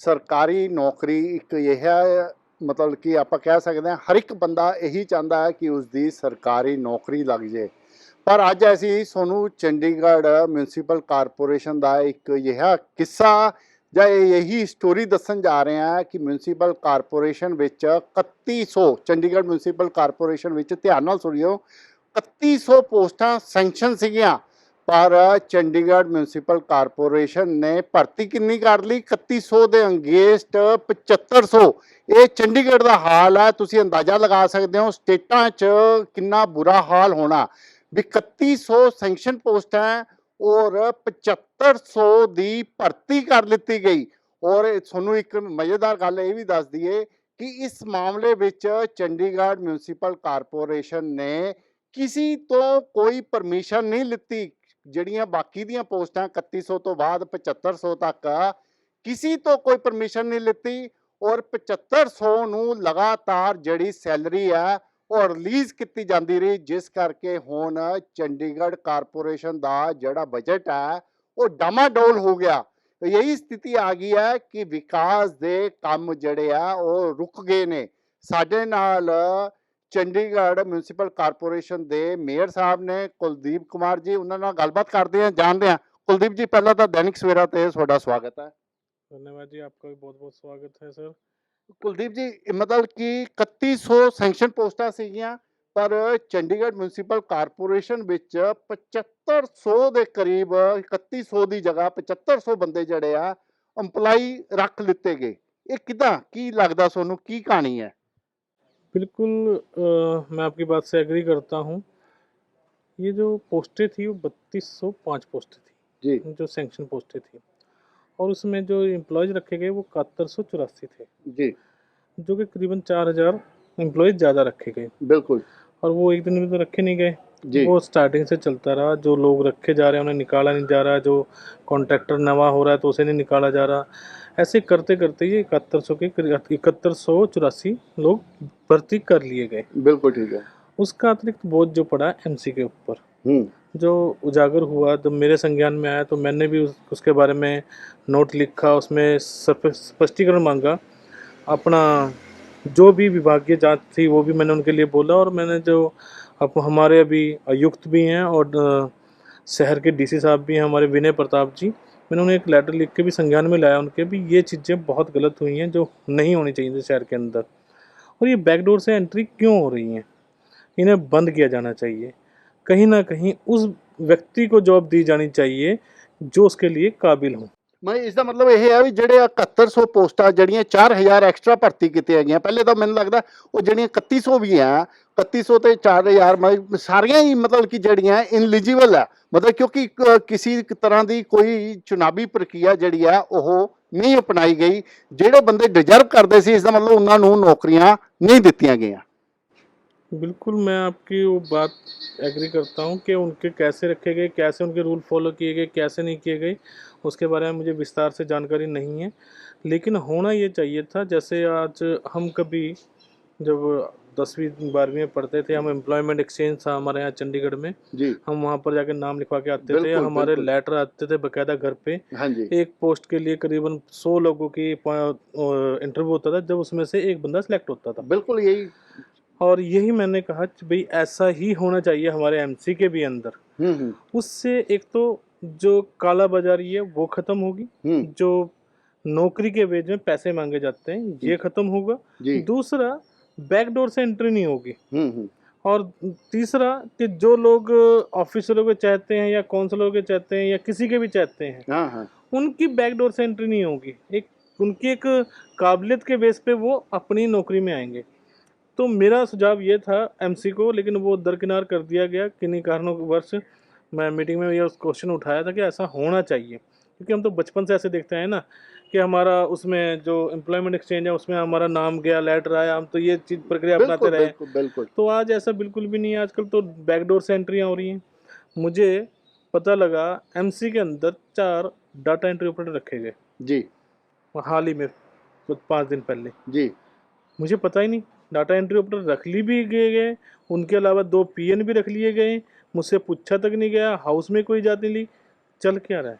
ਸਰਕਾਰੀ ਨੌਕਰੀ ਇੱਕ ਇਹ ਹੈ, ਮਤਲਬ ਕਿ ਆਪਾਂ ਕਹਿ ਸਕਦੇ ਹਾਂ ਹਰ ਇੱਕ ਬੰਦਾ ਇਹੀ ਚਾਹੁੰਦਾ ਹੈ ਕਿ ਉਸ ਦੀ ਸਰਕਾਰੀ ਨੌਕਰੀ ਲੱਗ ਜੇ ਪਰ ਅੱਜ ਅਸੀਂ ਤੁਹਾਨੂੰ ਚੰਡੀਗੜ੍ਹ ਮਿਊਨਿਸਪਲ ਕਾਰਪੋਰੇਸ਼ਨ ਦਾ ਇੱਕ ਅਜਿਹਾ ਕਿੱਸਾ ਜਾਂ ਇਹੀ ਸਟੋਰੀ ਦੱਸਣ ਜਾ ਰਹੇ ਹਾਂ ਕਿ ਮਿਊਨਿਸਪਲ ਕਾਰਪੋਰੇਸ਼ਨ ਵਿੱਚ 3100 ਚੰਡੀਗੜ੍ਹ ਮਿਊਨਿਸਪਲ ਕਾਰਪੋਰੇਸ਼ਨ ਵਿੱਚ ਧਿਆਨ ਨਾਲ ਸੁਣਿਓ 3100 ਪੋਸਟਾਂ ਸੈਂਕਸ਼ਨ ਸੀਗੀਆਂ। ਪਰ ਚੰਡੀਗੜ੍ਹ ਮਿਊਨਿਸਪਲ ਕਾਰਪੋਰੇਸ਼ਨ ਨੇ ਭਰਤੀ ਕਿੰਨੀ ਕਰ ਲਈ? 3100 ਦੇ ਅੰਗੇਸਟ 7500 ਇਹ ਚੰਡੀਗੜ੍ਹ ਦਾ ਹਾਲ ਹੈ, ਤੁਸੀਂ ਅੰਦਾਜ਼ਾ ਲਗਾ ਸਕਦੇ ਹੋ, ਸਟੇਟਾਂ 'ਚ ਕਿੰਨਾ ਬੁਰਾ ਹਾਲ ਹੋਣਾ। ਵੀ 3100 ਸੈਂਕਸ਼ਨ ਪੋਸਟ ਹੈ ਔਰ 7500 ਦੀ ਭਰਤੀ ਕਰ ਲਿੱਤੀ ਗਈ। ਔਰ ਤੁਹਾਨੂੰ ਇੱਕ ਮਜ਼ੇਦਾਰ ਗੱਲ ਇਹ ਵੀ ਦੱਸ ਦਈਏ ਕਿ ਇਸ ਮਾਮਲੇ ਵਿੱਚ ਚੰਡੀਗੜ੍ਹ ਮਿਊਨਿਸਪਲ ਕਾਰਪੋਰੇਸ਼ਨ ਨੇ ਕਿਸੇ ਤੋਂ ਕੋਈ ਪਰਮਿਸ਼ਨ ਨਹੀਂ ਲਿੱਤੀ। ਜਿਹੜੀਆਂ ਬਾਕੀ ਦੀਆਂ ਪੋਸਟਾਂ 3100 ਤੋਂ ਬਾਅਦ 7500 ਤੱਕ ਕਿਸੇ ਤੋਂ ਕੋਈ ਪਰਮਿਸ਼ਨ ਨਹੀਂ ਲਿੱਤੀ ਔਰ 7500 ਨੂੰ ਲਗਾਤਾਰ ਜਿਹੜੀ ਸੈਲਰੀ ਹੈ ਉਹ ਰਿਲੀਜ਼ ਕੀਤੀ ਜਾਂਦੀ ਰਹੀ, ਜਿਸ ਕਰਕੇ ਹੁਣ ਚੰਡੀਗੜ੍ਹ ਕਾਰਪੋਰੇਸ਼ਨ ਦਾ ਜਿਹੜਾ ਬਜਟ ਹੈ ਉਹ ਡਾਮਾਡੋਲ ਹੋ ਗਿਆ। ਇਹੀ ਸਥਿਤੀ ਆ ਗਈ ਹੈ ਕਿ ਵਿਕਾਸ ਦੇ ਕੰਮ ਜਿਹੜੇ ਆ, ਉਹ ਰੁਕ ਗਏ ਨੇ। ਸਾਡੇ ਨਾਲ ਚੰਡੀਗੜ੍ਹ ਮਿਊਨਿਸਪਲ ਕਾਰਪੋਰੇਸ਼ਨ ਦੇ ਮੇਅਰ ਸਾਹਿਬ ਨੇ ਕੁਲਦੀਪ ਕੁਮਾਰ ਜੀ ਉਹਨਾਂ ਨਾਲ ਗੱਲਬਾਤ ਕਰਦੇ ਆ ਜਾਣਦੇ ਆ ਕੁਲਦੀਪ ਜੀ ਪਹਿਲਾਂ ਤਾਂ ਦੈਨਿਕ ਸਵੇਰਾ ਤੇ ਤੁਹਾਡਾ ਸਵਾਗਤ ਹੈ। ਧੰਨਵਾਦ ਜੀ ਆਪਕਾ ਬਹੁਤ-ਬਹੁਤ ਸਵਾਗਤ ਹੈ ਸਰ। ਕੁਲਦੀਪ ਜੀ ਮਤਲਬ ਕਿ 3100 ਸੈਂਕਸ਼ਨ ਪੋਸਟਾਂ ਸੀਗੀਆਂ ਪਰ ਚੰਡੀਗੜ੍ਹ ਮਿਊਂਸਪਲ ਕਾਰਪੋਰੇਸ਼ਨ ਵਿੱਚ 7500 ਦੇ ਕਰੀਬ 3100 ਦੀ ਜਗ੍ਹਾ 7500 ਬੰਦੇ ਜਿਹੜੇ ਆ ਏਮਪਲਾਈ ਰੱਖ ਲਿੱਤੇ ਗਏ। ਇਹ ਕਿਦਾਂ? ਕੀ ਲੱਗਦਾ ਤੁਹਾਨੂੰ? ਕੀ ਕਹਾਣੀ ਹੈ? बिल्कुल आ, मैं आपकी बात से एग्री करता हूँ। ये जो पोस्टें थी वो बत्तीस सौ पाँच पोस्टें थी। जी। जो सेंक्शन पोस्टें थी। और उसमें जो एम्प्लॉयज़ रखे गए वो इकहत्तर सौ चौरासी थे। जी। जो कि करीबन चार हज़ार एम्प्लॉयज़ ज़्यादा रखे गए। बिल्कुल। और वो एक दिन में तो रखे नहीं गए। वो स्टार्टिंग से चलता रहा। जो लोग रखे जा रहे हैं उन्हें निकाला नहीं जा रहा। जो कॉन्ट्रैक्टर नवा हो रहा है तो उसे नहीं निकाला जा रहा। ऐसे करते करते ये इकहत्तर सौ के इकहत्तर सौ चौरासी लोग भर्ती कर लिए गए। बिल्कुल ठीक है। उसका अतिरिक्त बोझ जो पड़ा एमसी के ऊपर। हम्म। जो उजागर हुआ जब मेरे संज्ञान में आया तो मैंने भी उस, उसके बारे में नोट लिखा उसमें स्पष्टीकरण मांगा। अपना जो भी विभागीय जाँच थी वो भी मैंने उनके लिए बोला और मैंने जो अब हमारे अभी आयुक्त भी हैं और अ, शहर के डीसी साहब भी हैं हमारे विनय प्रताप जी मैंने उन्हें एक लेटर लिख के भी संज्ञान में लाया उनके भी ये चीज़ें बहुत गलत हुई हैं जो नहीं होनी चाहिए थी शहर के अंदर और ये बैकडोर से एंट्री क्यों हो रही हैं इन्हें बंद किया जाना चाहिए कहीं ना कहीं उस व्यक्ति को जॉब दी जानी चाहिए जो उसके लिए काबिल हो ਮੈਂ ਇਸ ਦਾ ਮਤਲਬ ਇਹ ਹੈ ਵੀ ਜਿਹੜੇ ਆਹ 7100 ਪੋਸਟਾਂ ਜਿਹੜੀਆਂ 4000 ਐਕਸਟਰਾ ਭਰਤੀ ਕੀਤੀਆਂ ਗਈਆਂ ਪਹਿਲੇ ਤਾਂ ਮੈਨੂੰ ਲੱਗਦਾ ਉਹ ਜਿਹੜੀਆਂ 3100 ਵੀ ਆ 3100 ਤੇ 4000 ਮਤਲਬ ਸਾਰੀਆਂ ਹੀ ਮਤਲਬ ਕਿ ਜਿਹੜੀਆਂ ਇਨਲੀਜੀਬਲ ਆ ਮਤਲਬ ਕਿਉਂਕਿ ਕ- ਕਿਸੇ ਇੱਕ ਤਰ੍ਹਾਂ ਦੀ ਕੋਈ ਚੁਣਾਵੀ ਪ੍ਰਕਿਰਿਆ ਜਿਹੜੀ ਆ ਉਹ ਨਹੀਂ ਅਪਣਾਈ ਗਈ ਜਿਹੜੇ ਬੰਦੇ ਡਿਜ਼ਰਵ ਕਰਦੇ ਸੀ ਇਸ ਦਾ ਮਤਲਬ ਉਹਨਾਂ ਨੂੰ ਨੌਕਰੀਆਂ ਨਹੀਂ ਦਿੱਤੀਆਂ ਗਈਆਂ बिल्कुल मैं आपकी वो बात एग्री करता हूँ कि उनके कैसे रखे गए कैसे उनके रूल फॉलो किए गए कैसे नहीं किए गए उसके बारे में मुझे विस्तार से जानकारी नहीं है लेकिन होना ये चाहिए था जैसे आज हम कभी जब दसवीं बारहवीं में पढ़ते थे हम एम्प्लॉयमेंट एक्सचेंज था हमारे यहाँ चंडीगढ़ में। जी। हम वहाँ पर जाके नाम लिखवा के आते थे हमारे लेटर आते थे बकायदा घर पे। हाँ जी। एक पोस्ट के लिए करीबन सौ लोगों की इंटरव्यू होता था जब उसमें से एक बंदा सिलेक्ट होता था। बिल्कुल यही। और यही मैंने कहा कि भाई ऐसा ही होना चाहिए हमारे एमसी के भी अंदर। हम्म, हम्म। उससे एक तो जो काला बाजारी है वो खत्म होगी। हम्म। जो नौकरी के वेज में पैसे मांगे जाते हैं ये खत्म होगा। दूसरा बैकडोर से एंट्री नहीं होगी। हम्म, हम्म। और तीसरा कि जो लोग uh, ऑफिसरों के चाहते हैं या काउंसलरों के चाहते हैं या किसी के भी चाहते हैं हाँ, हाँ। उनकी बैकडोर से एंट्री नहीं होगी। एक उनकी एक काबिलियत के बेस पे वो अपनी नौकरी में आएँगे। तो मेरा सुझाव ये था एमसी को लेकिन वो दरकिनार कर दिया गया किन्हीं कारणों के वर्ष मैं मीटिंग में यह उस क्वेश्चन उठाया था कि ऐसा होना चाहिए। क्योंकि हम तो बचपन से ऐसे देखते हैं ना कि हमारा उसमें जो एम्प्लॉयमेंट एक्सचेंज है उसमें हमारा नाम गया लेटर आया हम तो ये चीज़ प्रक्रिया अपनाते रहे। बिल्कुल बिल्कुल। तो आज ऐसा बिल्कुल भी नहीं है आजकल तो बैकडोर से एंट्रियाँ हो रही हैं। मुझे पता लगा एमसी के अंदर चार डाटा एंट्री ऑपरेटर रखे गए। जी। हाल ही में कुछ पाँच दिन पहले। जी। मुझे पता ही नहीं डाटा एंट्री ऑपरेटर रख ली भी गए गए। उनके अलावा दो पीएन भी रख लिए गए। मुझसे पूछा तक नहीं गया हाउस में कोई जाती ली। चल क्या रहा है?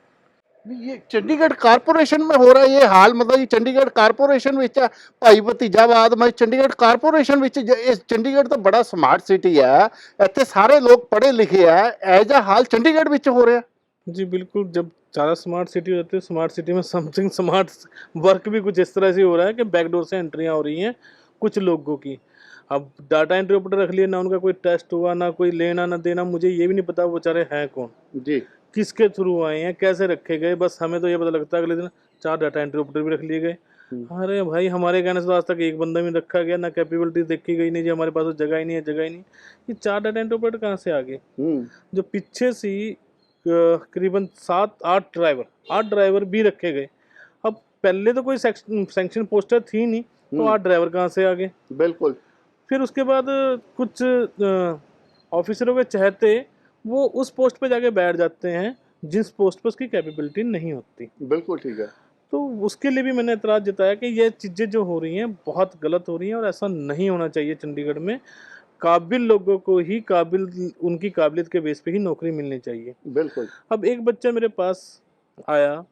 ये चंडीगढ़ कारपोरेशन में हो रहा है ये हाल मतलब ਕਿ ਚੰਡੀਗੜ੍ਹ ਕਾਰਪੋਰੇਸ਼ਨ ਵਿੱਚ ਹੈ ਭਾਈ ਭਤੀਜਾਵਾਦ ਮੈਂ ਚੰਡੀਗੜ੍ਹ ਕਾਰਪੋਰੇਸ਼ਨ ਵਿੱਚ ਜ- ਇਹ ਚੰਡੀਗੜ੍ਹ ਤਾਂ ਬੜਾ ਸਮਾਰਟ ਸਿਟੀ ਹੈ ਇੱਥੇ ਸਾਰੇ ਲੋਕ ਪੜ੍ਹੇ ਲਿਖੇ ਆ ਇਹ ਜਿਹਾ ਹਾਲ ਚੰਡੀਗੜ੍ਹ ਵਿੱਚ ਹੋ ਰਿਹਾ जी बिल्कुल जब ज़्यादा स्मार्ट सिटी होती है स्मार्ट सिटी में समथिंग स्मार्ट वर्क भी कुछ इस तरह से हो रहा है कि बैकडोर से एंट्रियाँ हो रही हैं कुछ लोगों की अब डाटा एंट्री ऑपरेटर रख लिए ना उनका कोई टेस्ट हुआ ना कोई लेना ना देना मुझे ये भी नहीं पता वो बेचारे हैं कौन ਜੀ किसके थ्रू आए हैं कैसे रखे गए बस हमें तो ये पता लगता है अगले दिन चार डाटा एंट्री ऑपरेटर भी रख लिए गए। हम्म। अरे भाई हमारे कहने से तो आज तक एक बंदा भी रखा गया ना कैपेबिलिटी देखी गई नहीं जी हमारे पास तो जगह ही नहीं है जगह ही नहीं। ये चार डाटा एंट्री ऑपरेटर कहाँ से आ गए? हम्म। जो पीछे से करीबन सात आठ ड्राइवर आठ ड्राइवर भी रखे गए। अब पहले तो कोई सेंक्शन पोस्टर थी नहीं तो हम्म। आठ ड्राइवर कहाँ से आ गए? बिल्कुल। फिर उसके बाद कुछ ऑफिसरों के चहते वो उस पोस्ट पे जाके बैठ जाते हैं जिस पोस्ट पर उसकी कैपेबिलिटी नहीं होती। बिल्कुल ठीक है। तो उसके लिए भी मैंने इतराज़ जताया कि ये चीज़ें जो हो रही हैं बहुत गलत हो रही हैं और ऐसा नहीं होना चाहिए चंडीगढ़ में। काबिल लोगों को ही काबिल उनकी काबिलियत के बेस पे ही नौकरी मिलनी चाहिए। बिल्कुल। अब एक बच्चा मेरे पास आया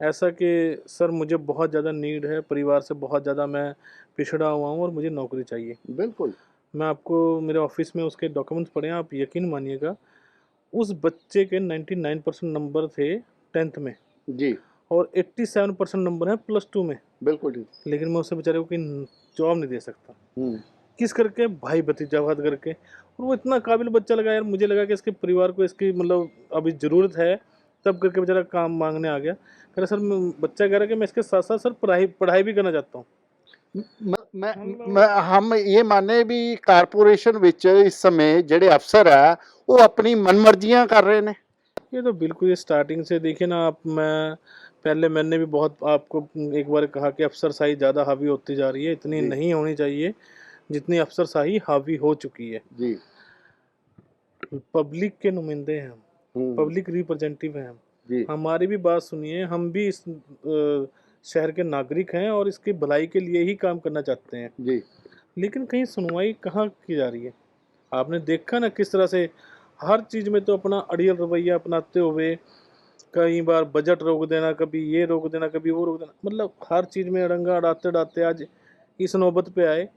ऐसा कि सर मुझे बहुत ज़्यादा नीड है परिवार से बहुत ज़्यादा मैं पिछड़ा हुआ हूँ और मुझे नौकरी चाहिए। बिल्कुल। मैं आपको मेरे ऑफ़िस में उसके डॉक्यूमेंट्स पढ़े हैं आप यकीन मानिएगा उस बच्चे के 99 परसेंट नंबर थे टेंथ में। जी। और 87 परसेंट नंबर है प्लस टू में। बिल्कुल ठीक। लेकिन मैं उसे बेचारे को कोई जॉब नहीं दे सकता। हम्म। किस करके भाई भतीजावाद करके और वो इतना काबिल बच्चा लगा यार मुझे लगा कि इसके परिवार को इसकी मतलब अभी ज़रूरत है तब करके बेचारा काम मांगने आ गया। कह रहा सर बच्चा कह रहा कि मैं इसके साथ साथ सर पढ़ाई पढ़ाई भी करना चाहता हूँ। ਮੈਂ ਮੈਂ ਹਮ ਇਹ ਮੰਨੇ ਵੀ ਕਾਰਪੋਰੇਸ਼ਨ ਵਿੱਚ ਇਸ ਸਮੇਂ ਜਿਹੜੇ ਅਫਸਰ ਆ ਉਹ ਆਪਣੀ ਮਨਮਰਜ਼ੀਆਂ ਕਰ ਰਹੇ ਨੇ ये तो बिल्कुल ये स्टार्टिंग से देखिए ना आप मैं पहले मैंने भी बहुत आपको एक बार कहा कि अफसरशाही ज़्यादा हावी होती जा रही है इतनी जी। नहीं होनी चाहिए जितनी अफसरशाही हावी हो चुकी है ਜੀ पब्लिक के नुमाइंदे हैं हम ਹੂੰ, पब्लिक रिप्रेजेंटेटिव हैं हम ਜੀ हमारी भी बात सुनिए हम भी इस अ, शहर के नागरिक हैं और इसकी भलाई के लिए ही काम करना चाहते हैं। जी। लेकिन कहीं सुनवाई कहाँ की जा रही है? आपने देखा ना किस तरह से हर चीज़ में तो अपना अड़ियल रवैया अपनाते हुए कई बार बजट रोक देना कभी ये रोक देना कभी वो रोक देना मतलब हर चीज़ में अड़ंगा अड़ाते अड़ाते आज इस नौबत पे आए।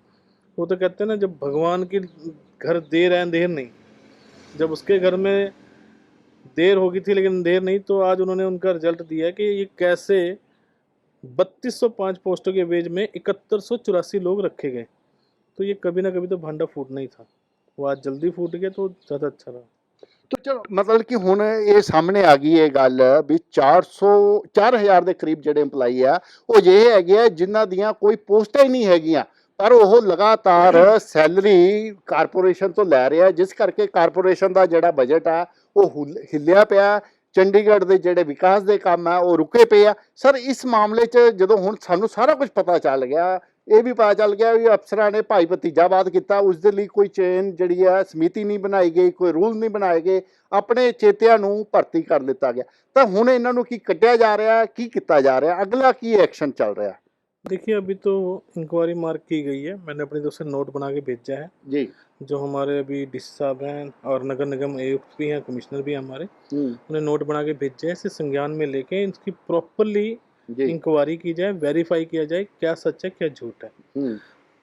वो तो कहते हैं ना जब भगवान के घर देर है अंधेर नहीं। जब उसके घर में देर होगी थी लेकिन देर नहीं तो आज उन्होंने उनका रिज़ल्ट दिया कि ये कैसे बत्तीस सौ पाँच पोस्टों के वेज में इकहत्तर सौ चौरासी लोग रखे गए तो ये कभी ना कभी तो भांडा फूटना ही था वो आज जल्दी फूट गया तो ज़्यादा अच्छा रहा ਤੋ ਚਲੋ ਮਤਲਬ ਕਿ ਹੁਣ ਇਹ ਸਾਹਮਣੇ ਆ ਗਈ ਇਹ ਗੱਲ ਵੀ 400 4000 ਦੇ ਕਰੀਬ ਜਿਹੜੇ EMPLOYE ਆ ਉਹ ਜੇ ਹੈਗੇ ਆ ਜਿਨ੍ਹਾਂ ਦੀਆਂ ਕੋਈ ਪੋਸਟਾਂ ਹੀ ਨਹੀਂ ਹੈਗੀਆਂ ਪਰ ਉਹ ਲਗਾਤਾਰ ਸੈਲਰੀ ਕਾਰਪੋਰੇਸ਼ਨ ਤੋਂ ਲੈ ਰਿਹਾ ਜਿਸ ਕਰਕੇ ਕਾਰਪੋਰੇਸ਼ਨ ਦਾ ਜਿਹੜਾ ਬਜਟ ਆ ਉਹ ਹੁੱਲ- ਹਿੱਲਿਆ ਪਿਆ ਚੰਡੀਗੜ੍ਹ ਦੇ ਜਿਹੜੇ ਵਿਕਾਸ ਦੇ ਕੰਮ ਆ, ਉਹ ਰੁਕੇ ਪਏ ਆ। ਸਰ, ਇਸ ਮਾਮਲੇ 'ਚ ਜਦੋਂ ਹੁਣ ਸਾਨੂੰ ਸਾਰਾ ਕੁਝ ਪਤਾ ਚੱਲ ਗਿਆ, ਇਹ ਵੀ ਪਤਾ ਚੱਲ ਗਿਆ ਵੀ ਅਫਸਰਾਂ ਨੇ ਭਾਈ ਭਤੀਜਾਵਾਦ ਕੀਤਾ, ਉਸ ਦੇ ਲਈ ਕੋਈ ਚੇਨ ਜਿਹੜੀ ਆ, ਸਮਿਤੀ ਨਹੀਂ ਬਣਾਈ ਗਈ, ਕੋਈ ਰੂਲ ਨਹੀਂ ਬਣਾਏ ਗਏ, ਆਪਣੇ ਚੇਤਿਆਂ ਨੂੰ ਭਰਤੀ ਕਰ ਦਿੱਤਾ ਗਿਆ। ਤਾਂ ਹੁਣ ਇਹਨਾਂ ਨੂੰ ਕੀ ਕੱਢਿਆ ਜਾ ਰਿਹਾ, ਕੀ ਕੀਤਾ ਜਾ ਰਿਹਾ, ਅਗਲਾ ਕੀ ਐਕਸ਼ਨ ਚੱਲ ਰਿਹਾ? देखिए अभी तो इंक्वायरी मार्क की गई है। मैंने अपनी तरफ़ से नोट बना के भेजा है। जी। जो हमारे अभी डी साहब हैं और नगर निगम आयुक्त भी हैं कमिश्नर भी हैं हमारे हम्म। उन्हें नोट बना के भेजा है। इसे संज्ञान में लेके इसकी प्रॉपरली इंक्वायरी की जाए वेरीफाई किया जाए क्या सच है क्या झूठ है। हम्म।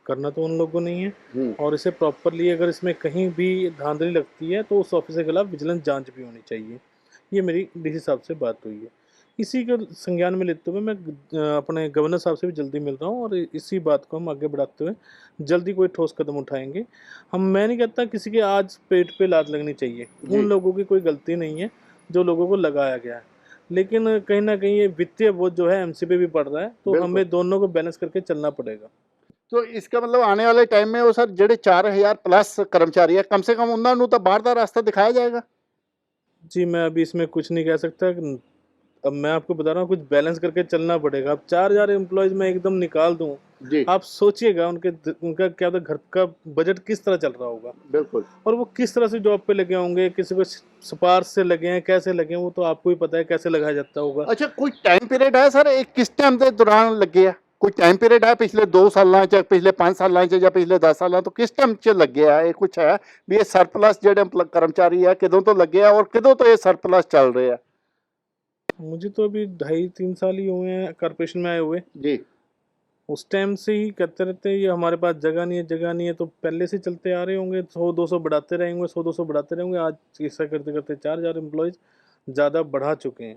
करना तो उन लोगों नहीं है हम्म। और इसे प्रॉपरली अगर इसमें कहीं भी धांधली लगती है तो उस ऑफ़िस के खिलाफ विजिलेंस जाँच भी होनी चाहिए। ये मेरी डीसी साहब से बात हुई है। इसी के संज्ञान में लेते हुए मैं अ, अपने गवर्नर साहब से भी जल्दी मिल रहा हूँ और इसी बात को हम आगे बढ़ाते हुए जल्दी कोई ठोस कदम उठाएंगे हम मैं नहीं कहता किसी के आज पेट पे लात लगनी चाहिए जी। उन लोगों की कोई गलती नहीं है जो लोगों को लगाया गया है लेकिन कहीं ना कहीं ये वित्तीय बोझ जो है एमसी पे भी पड़ रहा है तो बिल्कुल। हमें दोनों को बैलेंस करके चलना पड़ेगा तो इसका मतलब आने वाले टाइम में वो सर ਜਿਹੜੇ 4000 प्लस कर्मचारी है कम से कम ਉਹਨਾਂ ਨੂੰ ਤਾਂ ਬਾਹਰ ਦਾ ਰਾਸਤਾ ਦਿਖਾਇਆ ਜਾਏਗਾ जी मैं अभी इसमें कुछ नहीं कह सकता अब मैं आपको बता रहा हूँ कुछ बैलेंस करके चलना पड़ेगा। अब चार हज़ार एम्प्लॉयज़ में एकदम निकाल दूँ। आप सोचिएगा उनके उनका क्या था घर का बजट किस तरह चल रहा होगा? बिल्कुल। और वो किस तरह से जॉब पे लगे होंगे किसी को सिपार से लगे हैं कैसे लगे हैं वो तो आपको ही पता है कैसे लगाया जाता होगा। अच्छा कोई टाइम पीरियड है सर? एक किस टाइम के दौरान लग गया कोई टाइम पीरियड है पिछले दो साल चाहे पिछले पाँच साल या पिछले दस साल तो किस टाइम च लगे है? ये कुछ है? भी ये सरप्लस जो कर्मचारी है किदों तो लगे है और किदों तो ये सरप्लस चल रहे हैं? मुझे तो अभी ढाई तीन साल ही हुए हैं कारपोरेशन में आए हुए। जी। उस टाइम से ही कहते रहते हैं ये हमारे पास जगह नहीं है जगह नहीं है तो पहले से चलते आ रहे होंगे सौ दो सौ बढ़ाते रहेंगे सौ दो सौ बढ़ाते रहेंगे आज ऐसा करते करते चार हज़ार एम्प्लॉयज़ ज़्यादा बढ़ा चुके हैं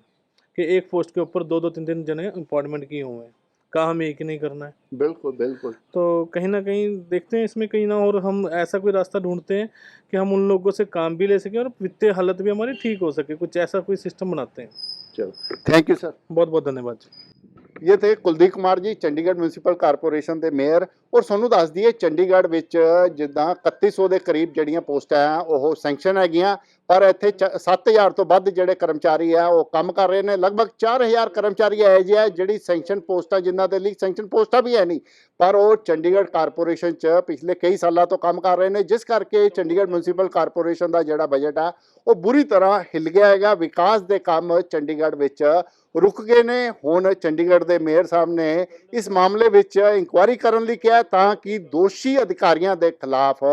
कि एक पोस्ट के ऊपर दो दो तीन तीन जने अपॉइंटमेंट किए हुए हैं। कहा हमें एक ही नहीं करना है। बिल्कुल बिल्कुल। तो कहीं ना कहीं देखते हैं इसमें कहीं ना और हम ऐसा कोई रास्ता ढूंढते हैं कि हम उन लोगों से काम भी ले सकें और वित्तीय हालत भी हमारी ठीक हो सके कुछ ऐसा कोई सिस्टम बनाते हैं। चलो थैंक यू सर बहुत बहुत धन्यवाद जी ਇਹ ਤੇ ਕੁਲਦੀਪ ਕੁਮਾਰ ਜੀ ਚੰਡੀਗੜ੍ਹ ਮਿਊਨਿਸਪਲ ਕਾਰਪੋਰੇਸ਼ਨ ਦੇ ਮੇਅਰ ਔਰ ਤੁਹਾਨੂੰ ਦੱਸ ਦਈਏ ਚੰਡੀਗੜ੍ਹ ਵਿੱਚ ਜਿੱਦਾਂ 3100 ਦੇ ਕਰੀਬ ਜਿਹੜੀਆਂ ਪੋਸਟਾਂ ਆ ਉਹ ਸੈਂਕਸ਼ਨ ਹੈਗੀਆਂ ਪਰ ਇੱਥੇ ਚ- 7000 ਤੋਂ ਵੱਧ ਜਿਹੜੇ ਕਰਮਚਾਰੀ ਆ, ਉਹ ਕੰਮ ਕਰ ਰਹੇ ਨੇ। ਲਗਭਗ 4000 ਕਰਮਚਾਰੀ ਇਹੋ ਜਿਹੇ ਆ, ਜਿਹੜੀ ਸੈਂਕਸ਼ਨ ਪੋਸਟਾਂ ਜਿਨ੍ਹਾਂ ਦੇ ਲਈ ਸੈਂਕਸ਼ਨ ਪੋਸਟਾਂ ਵੀ ਹੈ ਨਹੀਂ, ਪਰ ਉਹ ਚੰਡੀਗੜ੍ਹ ਕਾਰਪੋਰੇਸ਼ਨ 'ਚ ਪਿਛਲੇ ਕਈ ਸਾਲਾਂ ਤੋਂ ਕੰਮ ਕਰ ਰਹੇ ਨੇ। ਜਿਸ ਕਰਕੇ ਚੰਡੀਗੜ੍ਹ ਮਿਊਨਿਸਪਲ ਕਾਰਪੋਰੇਸ਼ਨ ਦਾ ਜਿਹੜਾ ਬਜਟ ਆ, ਉਹ ਬੁਰੀ ਤਰ੍ਹਾਂ ਹਿੱਲ ਗਿਆ ਹੈਗਾ। ਵਿਕਾਸ ਦੇ ਕੰਮ ਚੰਡੀਗੜ੍ਹ ਵਿੱਚ ਰੁਕ ਗਏ ਨੇ। ਹੁਣ ਚੰਡੀਗੜ੍ਹ ਦੇ ਮੇਅਰ ਸਾਹਿਬ ਨੇ ਇਸ ਮਾਮਲੇ ਵਿੱਚ ਇਨਕੁਆਇਰੀ ਕਰਨ ਲਈ ਕਿਹਾ ਤਾਂ ਕਿ ਦੋਸ਼ੀ ਅਧਿਕਾਰੀਆਂ ਦੇ ਖਿਲਾਫ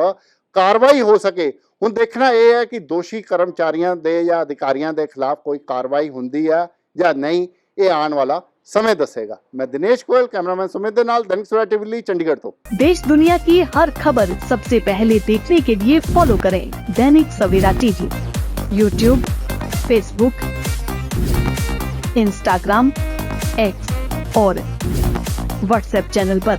ਕਾਰਵਾਈ ਹੋ ਸਕੇ ਹੁਣ ਦੇਖਣਾ ਇਹ ਹੈ ਕਿ ਦੋਸ਼ੀ ਕਰਮਚਾਰੀਆਂ ਦੇ ਜਾਂ ਅਧਿਕਾਰੀਆਂ ਦੇ ਖਿਲਾਫ ਕੋਈ ਕਾਰਵਾਈ ਹੁੰਦੀ ਹੈ ਜਾਂ ਨਹੀਂ ਇਹ ਆਉਣ ਵਾਲਾ ਸਮੇਂ ਦੱਸੇਗਾ ਮੈਂ ਦਿਨੇਸ਼ ਗੋਇਲ ਕੈਮਰਾਮੈਨ ਸੁਮਿਤ ਦੇ ਨਾਲ ਦੈਨਿਕ ਸਵੇਰਾ ਟੀਵੀ ਲਈ ਚੰਡੀਗੜ੍ਹ ਤੋਂ देश दुनिया की हर खबर सबसे पहले देखने के लिए फॉलो करें Dainik Savera TV YouTube Facebook Instagram X और व्हाट्सएप चैनल पर।